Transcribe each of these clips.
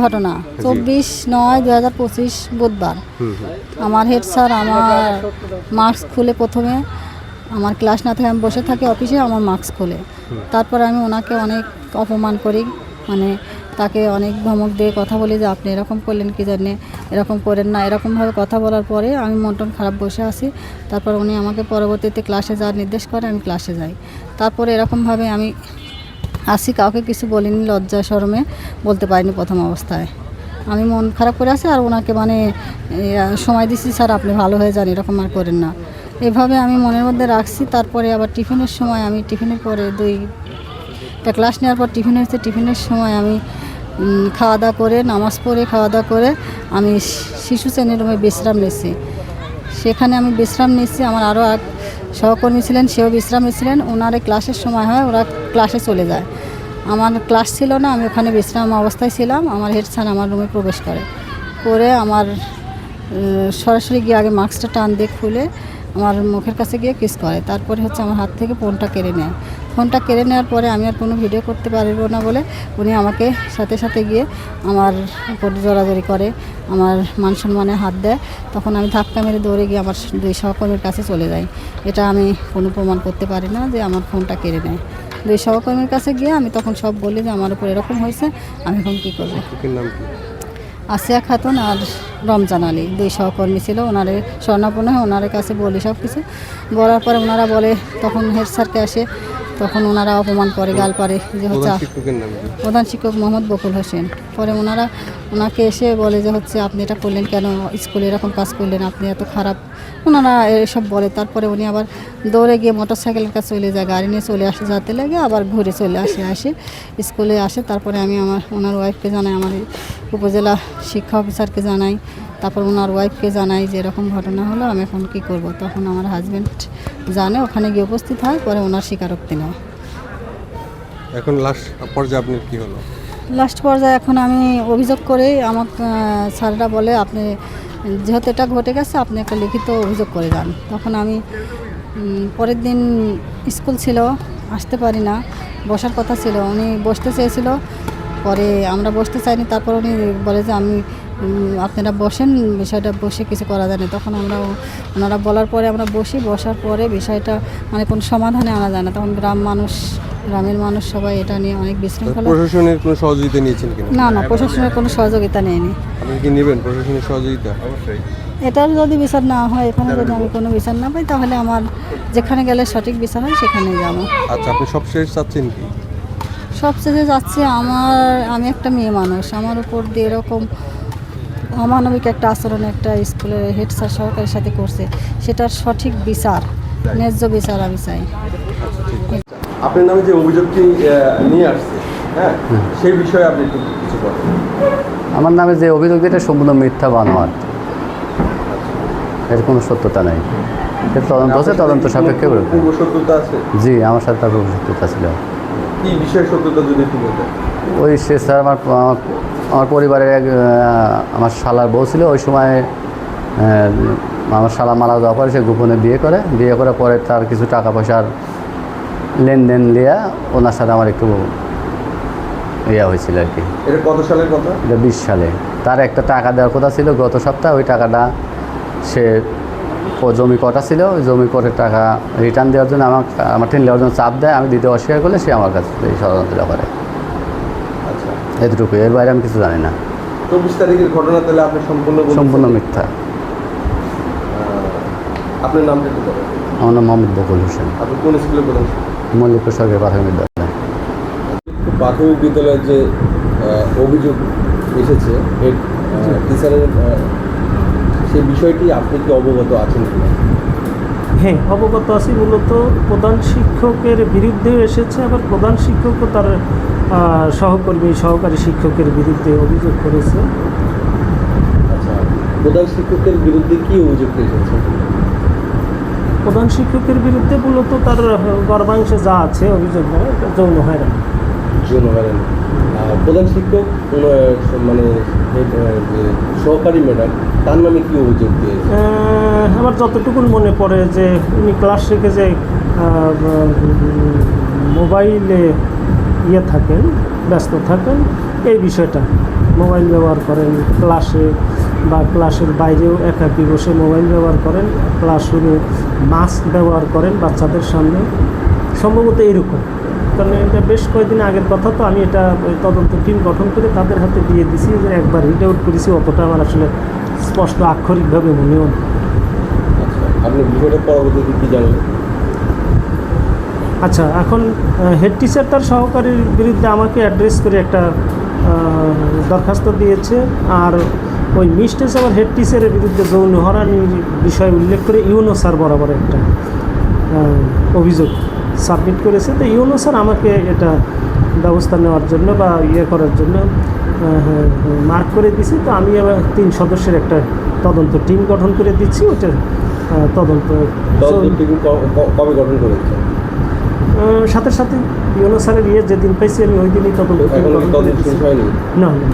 ঘটনা। চব্বিশ নয় দু হাজার পঁচিশ বুধবার। আমার হেড স্যার আমার মাস্ক খুলে প্রথমে। আমার ক্লাস না থেকে আমি বসে থাকি অফিসে আমার মাস্ক খুলে। তারপর আমি ওনাকে অনেক অপমান করি। মানে তাকে অনেক ধমক দিয়ে কথা বলি যে আপনি এরকম করলেন কি জানে? এরকম করেন না। এরকমভাবে কথা বলার পরে আমি মন টন খারাপ বসে আছি। তারপর উনি আমাকে পরবর্তীতে ক্লাসে যাওয়ার নির্দেশ করে আমি ক্লাসে যাই। তারপরে এরকমভাবে আমি আসি, কাউকে কিছু বলিনি লজ্জা শরমে বলতে পারিনি প্রথম অবস্থায়। আমি মন খারাপ করে আছি আর ওনাকে মানে সময় দিছি, স্যার আপনি ভালো হয়ে যান, এরকম আর করেন না। এভাবে আমি মনের মধ্যে রাখছি, তারপরে আবার টিফিনের সময় আমি টিফিনের পরে দুই তা ক্লাস নেওয়ার পর টিফিন হচ্ছে টিফিনের সময় আমি খাওয়া দাওয়া করে, নামাজ পড়ে খাওয়া দাওয়া করে আমি শিশু শ্রেণির রুমে বিশ্রাম নিয়েছি। সেখানে আমি বিশ্রাম নিচ্ছি আমার আরও সহকর্মী ছিলেন, সেও বিশ্রামে ছিলেন। ওনারে ক্লাসের সময় হয়, ওরা ক্লাসে চলে যায়। আমার ক্লাস ছিল না, আমি ওখানে বিশ্রাম অবস্থায় ছিলাম। আমার হেড স্যার আমার রুমে প্রবেশ করে। করে আমার সরাসরি গিয়ে আগে মাস্কটা টান দিয়ে খুলে আমার মুখের কাছে গিয়ে কিস করে। তারপরে হচ্ছে আমার হাত থেকে ফোনটা কেড়ে নেয়। ফোনটা কেড়ে নেওয়ার পরে আমি আর কোনো ভিডিও করতে পারব না বলে উনি আমাকে সাথে সাথে গিয়ে আমার উপর জোরাজোরি করে আমার মান সম্মানে হাত দেয়। তখন আমি ধাক্কা মেরে দৌড়ে গিয়ে আমার দুই সহকর্মীর কাছে চলে যাই। এটা আমি কোনো প্রমাণ করতে পারি না যে আমার ফোনটা কেড়ে নেয়। দুই সহকর্মীর কাছে গিয়ে আমি তখন সব বলি যে আমার উপর এরকম হয়েছে আমি এখন কী করব? আসিয়া খাতুন আর রমজান আলী দুই সহকর্মী ছিল। ওনারে স্বর্ণাপন্ন হয়ে ওনার কাছে বলি সব কিছু বলার পরে ওনারা বলে তখন হেড স্যারকে আসে তখন ওনারা অপমান করে গাল পারে যে হচ্ছে প্রধান শিক্ষক মোহাম্মদ বকুল হোসেন। পরে ওনারা ওনাকে এসে বলে যে হচ্ছে আপনি এটা করলেন কেন? স্কুলে এরকম কাজ করলেন, আপনি এত খারাপ। ওনারা এসব বলে, তারপরে উনি আবার দৌড়ে গিয়ে মোটর সাইকেলের কাছে চলে যায়, গাড়ি নিয়ে চলে আসে, যাতে লাগে আবার ঘুরে চলে আসে আসে, স্কুলে আসে। তারপরে আমি আমার ওনার ওয়াইফকে জানাই, আমার উপজেলা শিক্ষা অফিসারকে জানাই। তারপর ওনার ওয়াইফকে জানাই যে এরকম ঘটনা হলো, আমি এখন কী করব? তখন আমার হাজব্যান্ড জানে, ওখানে গিয়ে উপস্থিত হয়, পরে ওনার স্বীকারোক্তি নেয়। এখন লাস্ট পর্যায়ে আপনার কি হলো? লাস্ট পর্যায়ে এখন আমি অভিযোগ করে, আমার স্যাররা বলে আপনি, যেহেতু এটা ঘটে গেছে, আপনি একটা লিখিত অভিযোগ করে যান। তখন আমি পরের দিন স্কুল ছিল, আসতে পারি না, বসার কথা ছিল, উনি বসতে চেয়েছিল, পরে আমরা বসতে চাইনি, তারপর উনি বলে যে আমি আপনারা বসেন বিষয়টা বসে কিছু করা যায় না। তখন আমরা ওনারা বলার পরে আমরা বসি বসার পরে বিষয়টা মানে কোনো সমাধানে আনা যায় না। তখন গ্রাম মানুষ গ্রামের মানুষ সবাই এটা নিয়ে অনেক বিশৃঙ্খলা প্রশাসনের কোনো সহযোগিতা নিয়েছেন কিনা? না না প্রশাসনের কোনো সহযোগিতা নেয়নি। আপনি কি নেবেন প্রশাসনের সহযোগিতা? অবশ্যই। এটার যদি বিচার না হয় এখানে যদি আমি কোনো বিচার না পাই তাহলে আমার যেখানে গেলে সঠিক বিচার হয় সেখানে যাব। আচ্ছা আপনি সবশেষ চাচ্ছেন কি? সবচেয়ে যাচ্ছে আমার আমি একটা মেয়ে মানুষ। আমার উপর দিয়ে এরকম অমানবিক একটা আচরণ একটা স্কুলের হেড স্যার সরকারের সাথে করছে। সেটার সঠিক বিচার ন্যায্য বিচার আমি চাই। আপনার নামে যে অভিযোগটি নিয়ে আসছে হ্যাঁ? সেই বিষয়ে আপনি একটু কিছু বলেন। আমার নামে যে অভিযোগ এটা সম্পূর্ণ মিথ্যা বানোয়ার এর কোনো সত্যতা নেই। তদন্ত হচ্ছে তদন্ত সাপেক্ষে সত্যতা আছে? জি আমার সাথে তার সত্যতা ছিল কি বিষয় সত্যতা যদি একটু বলতেন। ওই সে স্যার আমার আমার- পরিবারের এক আমার শালার বউ ছিল ওই সময় আমার শালা মারা যাওয়ার পরে সে গোপনে বিয়ে করে। বিয়ে করার পরে তার কিছু টাকা পয়সার লেনদেন লিয়া ওনার সাথে আমার একটু ইয়া হয়েছিল আর কি। এটা কত সালের কথা? এটা বিশ সালে। তার একটা টাকা দেওয়ার কথা ছিল গত সপ্তাহে ওই টাকাটা সে জমি কটা ছিল ওই জমি কটের টাকা রিটার্ন দেওয়ার জন্য আমার আমার ট্রেন নেওয়ার জন্য চাপ দেয় আমি দিতে অস্বীকার করলে সে আমার কাছে এই ষড়যন্ত্রটা করে। এতটুকু এর বাইরে আমি কিছু জানি না। চব্বিশ তারিখের ঘটনা তাহলে আপনি সম্পূর্ণ। সম্পূর্ণ মিথ্যা। আপনার নামটা বলেন? আমার নাম মোহাম্মদ বকুল হোসেন। আপনি কোন স্কুলে পড়েন? মল্লিকপুর সরকারি প্রাথমিক বিদ্যালয়। প্রাথমিক বিদ্যালয়ের যে অভিযোগ এসেছে হেড টিচারের সেই বিষয়টি আপনি কি অবগত আছেন কিনা? হ্যাঁ অবগত আছি। মূলত প্রধান শিক্ষকের বিরুদ্ধেও এসেছে আবার প্রধান শিক্ষকও তার সহকর্মী সহকারী শিক্ষকের বিরুদ্ধে অভিযোগ করেছে। আচ্ছা প্রধান শিক্ষকের বিরুদ্ধে কি অভিযোগ এসেছে? প্রধান শিক্ষকের বিরুদ্ধে মূলত তার গর্বাংশে গর্ভাংশে যা আছে অভিযোগ যৌন হয়রানি। জন্য করেন প্রধান শিক্ষক মানে সহকারী ম্যাডাম, তার নামে কি অভিযোগ দিয়েছে? আমার যতটুকু মনে পড়ে যে উনি ক্লাস শেখে যে মোবাইলে ইয়ে থাকেন, ব্যস্ত থাকেন, এই বিষয়টা। মোবাইল ব্যবহার করেন ক্লাসে বা ক্লাসের বাইরেও একাকি বসে মোবাইল ব্যবহার করেন, ক্লাসরুমে মাস্ক ব্যবহার করেন বাচ্চাদের সামনে। সম্ভবত এরকম কারণ এটা বেশ কয়েকদিন আগের কথা তো আমি এটা তদন্ত টিম গঠন করে তাদের হাতে দিয়ে দিছি যে একবার রিড আউট করেছি। অতটা আমার আসলে স্পষ্ট আক্ষরিকভাবে মনেও নেই। আচ্ছা আপনি বিষয়টা পরবর্তীতে কী জানলেন? আচ্ছা এখন হেড টিচার তার সহকারীর বিরুদ্ধে আমাকে অ্যাড্রেস করে একটা দরখাস্ত দিয়েছে। আর ওই মিস্টেস আবার হেড টিচারের বিরুদ্ধে যৌন হরানির বিষয় উল্লেখ করে ইউনো স্যার বরাবর একটা অভিযোগ। সাবমিট করেছে। তো ইউনো স্যার আমাকে এটা ব্যবস্থা নেওয়ার জন্য বা ইয়ে করার জন্য মার্ক করে দিছি। তো আমি আবার তিন সদস্যের একটা তদন্ত টিম গঠন করে দিচ্ছি। ওটার তদন্ত। কবে গঠন করেছে? সাথে সাথে ইউনো স্যারের ইয়ে যেদিন পাইছি আমি ওই দিনই তদন্ত না না।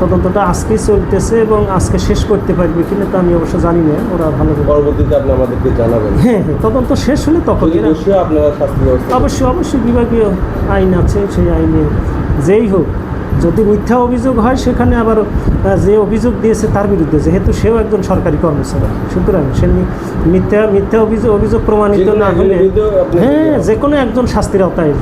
তদন্তটা আজকেই চলতেছে এবং আজকে শেষ করতে পারবে কিনা তা আমি অবশ্য জানি না ওরা ভালো পরবর্তীতে আপনি আমাদেরকে জানাবেন। হ্যাঁ হ্যাঁ তদন্ত শেষ হলে তখন অবশ্যই অবশ্যই বিভাগীয় আইন আছে সেই আইনে যেই হোক। যদি মিথ্যা অভিযোগ হয় সেখানে আবার যে অভিযোগ দিয়েছে তার বিরুদ্ধে যেহেতু সেও একজন সরকারি কর্মচারী। সুতরাং সে মিথ্যা মিথ্যা অভিযোগ অভিযোগ প্রমাণিত না হলে হ্যাঁ যে কোনো একজন শাস্তির আওতায়